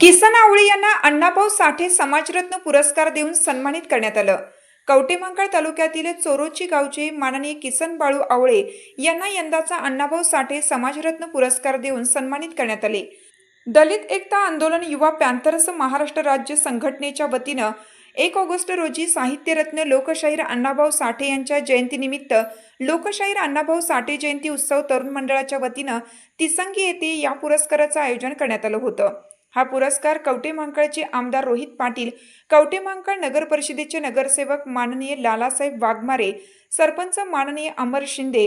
किसन आवळे यांना अण्णाभाऊ साठे समाजरत्न पुरस्कार देऊन सन्मानित करण्यात आलं. कवटेमंकाळ तालुक्यातील चोरोची गावचे माननीय किसन बाळू आवळे यांना यंदाचा अण्णाभाऊ साठे समाजरत्न पुरस्कार देऊन सन्मानित करण्यात आले. दलित एकता आंदोलन युवा पॅन्थर्स महाराष्ट्र राज्य संघटनेच्या वतीनं एक ऑगस्ट रोजी साहित्यरत्न लोकशाहीर अण्णाभाऊ साठे यांच्या जयंतीनिमित्त लोकशाहीर अण्णाभाऊ साठे जयंती उत्सव तरुण मंडळाच्या वतीनं तिसंगी येथे या पुरस्काराचं आयोजन करण्यात आलं होतं. हा पुरस्कार कवटेमांकळचे आमदार रोहित पाटील कवटेमांकळ नगर परिषदेचे नगरसेवक माननीय लालासाहेब वाघमारे सरपंच माननीय अमर शिंदे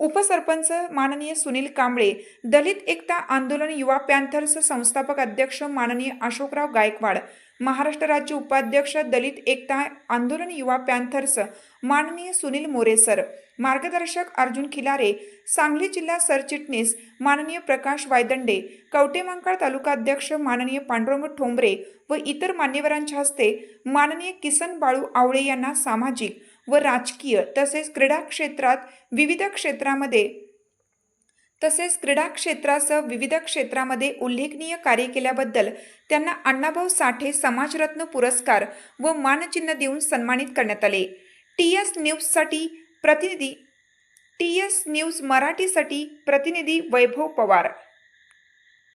उपसरपंच माननीय सुनील कांबळे दलित एकता आंदोलन युवा पॅन्थर्स संस्थापक अध्यक्ष माननीय अशोकराव गायकवाड महाराष्ट्र राज्य उपाध्यक्ष दलित एकता आंदोलन युवा पॅन्थर्स माननीय सुनील मोरेसर मार्गदर्शक अर्जुन खिलारे सांगली जिल्हा सरचिटणीस माननीय प्रकाश वायदंडे कवटेमांकाळ तालुका अध्यक्ष माननीय पांडुरंग ठोंबरे व इतर मान्यवरांच्या हस्ते माननीय किसन बाळू आवळे यांना सामाजिक व राजकीय तसेच क्रीडा क्षेत्रात विविध क्षेत्रामध्ये तसेच क्रीडा क्षेत्रासह विविध क्षेत्रामध्ये उल्लेखनीय कार्य केल्याबद्दल त्यांना अण्णाभाऊ साठे समाजरत्न पुरस्कार व मानचिन्ह देऊन सन्मानित करण्यात आले. टी एस न्यूजसाठी प्रतिनिधी टी एस न्यूज मराठीसाठी प्रतिनिधी वैभव पवार.